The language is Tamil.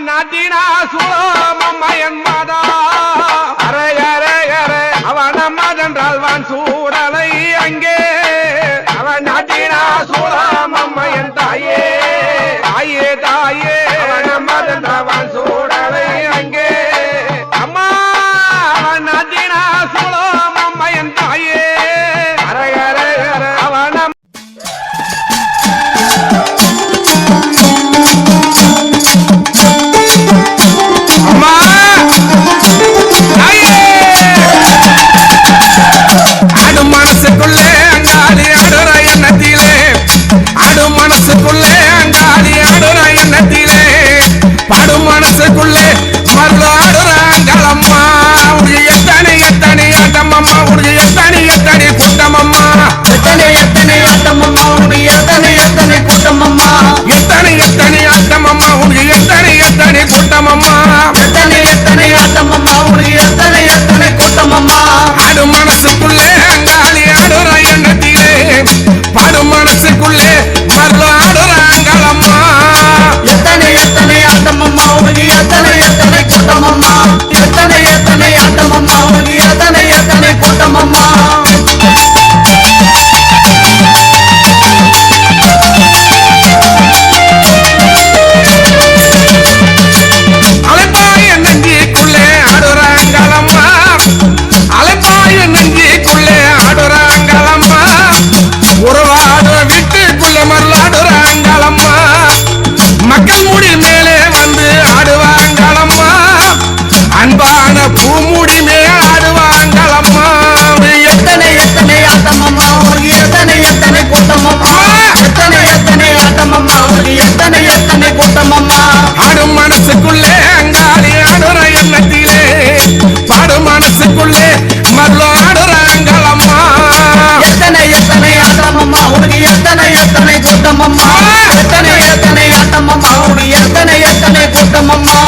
நாட்டினா சூழமன் மதா. அரைய அவனமதென்றால் வான் சூழலை அங்கே. அவன் நாட்டினா சூழமம்மையன் தாயே. தாயே தாயே. பூமுடி மேலே வந்து ஆடுவாங்களம்மா அன்பான பூமுடி மேல் ஆடுவாங்களம்மா ఎత్తనే ఎత్తనే కొట్టమమ్మా